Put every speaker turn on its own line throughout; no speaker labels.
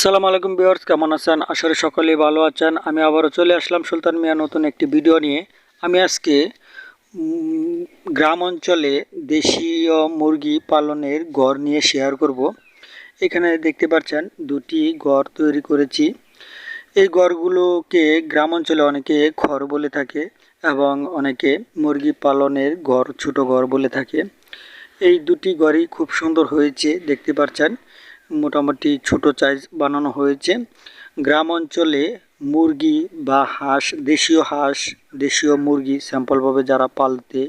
আসসালামু আলাইকুম বিয়ার্স কেমন আছেন? আসলে সকলেই ভালো আছেন। আমি আবারও চলে আসলাম সুলতান মিয়া নতুন একটি ভিডিও নিয়ে। আমি আজকে গ্রাম অঞ্চলে দেশীয় মুরগি পালনের ঘর নিয়ে শেয়ার করব। এখানে দেখতে পাচ্ছেন, দুটি ঘর তৈরি করেছি। এই ঘরগুলোকে গ্রাম অঞ্চলে অনেকে ঘর বলে থাকে এবং অনেকে মুরগি পালনের ঘর ছোট ঘর বলে থাকে। এই দুটি ঘরই খুব সুন্দর হয়েছে, দেখতে পাচ্ছেন। মোটামুটি ছোট সাইজ বানানো হয়েছে। গ্রাম অঞ্চলে মুরগি বা হাঁস, দেশীয় হাঁস, দেশীয় মুরগি স্যাম্পলভাবে যারা পালতে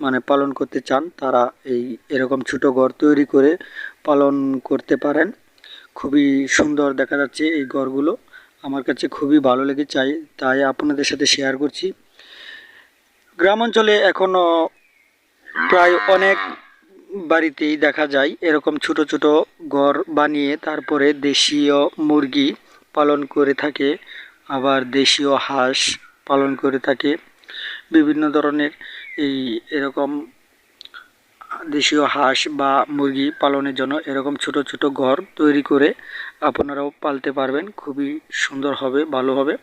মানে পালন করতে চান, তারা এই এরকম ছোট ঘর তৈরি করে পালন করতে পারেন। খুবই সুন্দর দেখা যাচ্ছে এই ঘরগুলো। আমার কাছে খুবই ভালো লেগে চাই তাই আপনাদের সাথে শেয়ার করছি। গ্রাম অঞ্চলে এখনও প্রায় অনেক বাড়িতেই দেখা যায় এরকম ছোট ছোট ঘর বানিয়ে তারপরে দেশীয় মুরগি পালন করে থাকে, আবার দেশীয় হাঁস পালন করে থাকে। বিভিন্ন ধরনের এই এরকম দেশীয় হাঁস বা মুরগি পালনের জন্য এরকম ছোট ছোট ঘর তৈরি করে আপনারাও পালতে পারবেন। খুবই সুন্দর হবে, ভালো হবে।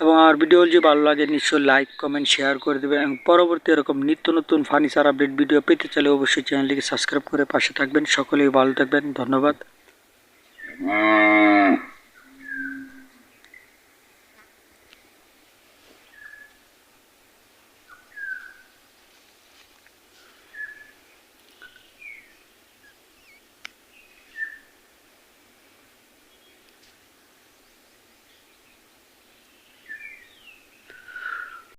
এবং আমার ভিডিও যদি ভালো লাগে, নিশ্চয়ই লাইক কমেন্ট শেয়ার করে দেবেন এবং পরবর্তী এরকম নিত্য নতুন ফার্নিচার আপডেট ভিডিও পেতে চাইলে অবশ্যই চ্যানেলটিকে সাবস্ক্রাইব করে পাশে থাকবেন। সকলেই ভালো থাকবেন। ধন্যবাদ।